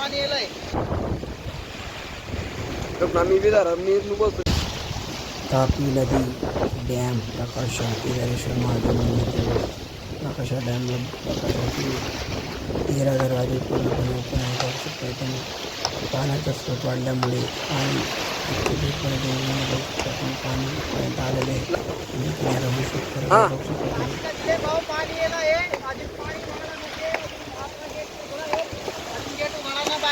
पाणी येलंय. मी बी जरा मी बसतो तापी नदी डॅम प्रकाशा केदारेश्वर महादेव मंदिर प्रकाशा डॅमला प्रकाशाची तेरा दरवाजे पूर्णपणे ओपन आहे बघू शकता तुम्ही पाण्याचा स्रोत वाढल्यामुळे पाणी तुम्ही पाणी पर्यंत आलेले आहे तुम्ही किनारा होऊ शकता बघू शकता तुम्ही ते भाऊ पाणी येलंय अजून पाणी भरायला म्हणजे अजून आपला gate उघडा आहे. अजून gate उघडा ना, बाकी gate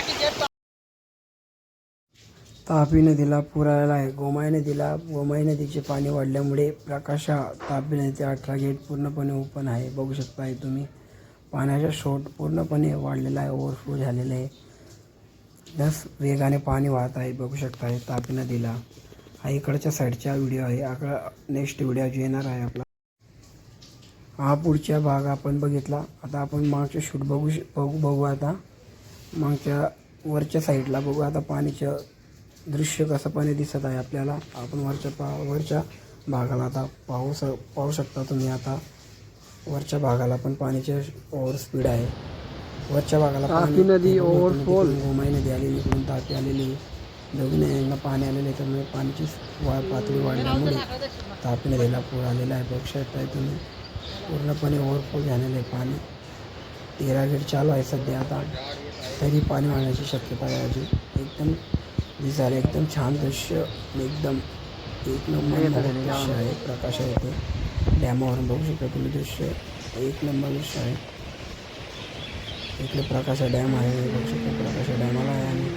तापी नदीला पूर आलेला आहे. गोमाई नदीला गोमाई नदीचे पाणी वाढल्यामुळे प्रकाशा तापी नदीचे अठरा गेट पूर्णपणे ओपन आहे. बघू शकताय तुम्ही. पाण्याचा शोट पूर्णपणे वाढलेला आहे. ओव्हरफ्लो झालेला आहे. दस वेगाने पाणी वाहत आहे. बघू शकता तापी नदीला. हा इकडच्या साईडचा व्हिडिओ आहे. आकडा नेक्स्ट व्हिडिओ जो येणार आहे आपला. हा पुढच्या भाग आपण बघितला. आता आपण मागचे शूट बघू श- बघू बघू आता. मागच्या वरच्या साईडला बघू. आता पाणीचं दृश्य कसं पाणी दिसत आहे आपल्याला. आपण वरच्या पा वरच्या भागाला आता पाहू स पाहू शकता तुम्ही आता. वरच्या भागाला पण पाण्याचे ओव्हर स्पीड आहे. वरच्या भागाला तापी नदी overfall. गोमाई नदी आलेली इकडून तापी आलेली. दोघी नद्यांना पाणी आलेले आहे त्यामुळे पाण्याची वा पातळी वाढल्यामुळे तापी नदीला पूर आलेला आहे. बघू शकताय तुम्ही. पूर्णपणे ओव्हरफ्लो झालेलं आहे पाणी. तेरा गेट चालू आहे सध्या आता. तरी पाणी वाढण्याची शक्यता आहे अजून एकदम दिसायला एकदम छान दृश्य एकदम एक नंबर दृश्य आहे. प्रकाश आहे ते. डॅमावरून बघू शकता तुम्ही दृश्य. एक नंबर दृश्य आहे. इकडे प्रकाशा डॅम आहे. बघू शकता प्रकाशा डॅमाला आहे आणि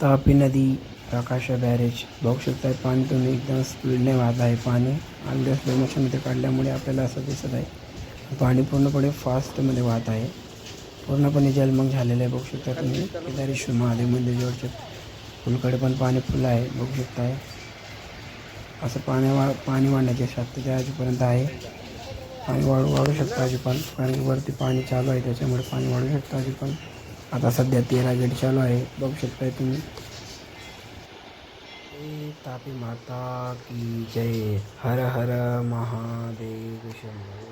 तापी नदी प्रकाश बॅरेज. बघू शकताय पाणी तुम्ही एकदम स्पीडने वाहत आहे. पाणी आणि स्लो मोशनमध्ये काढल्यामुळे आपल्याला असं दिसत आहे. पाणी पूर्णपणे फास्टमध्ये वाहत आहे. पूर्णपणे जलमग झालेलं आहे. बघू शकता तुम्ही केदारेश्वर महादेव मंदिरजवळचे फुलकडे पण पाणी फुलं आहे. बघू शकताय. असं पाणी वा पाणी वाढण्याची शक्यता अजूनपर्यंत आहे. पाणी वाढू वाढू शकतं अजून पण कारण वरती पाणी चालू आहे. त्याच्यामुळे पाणी वाढू शकतं अजून पण आता सध्या तेरा गेट चालू आहे. बघू शकताय तुम्ही. ए तापी माता की जय। हर हर महादेव शंभो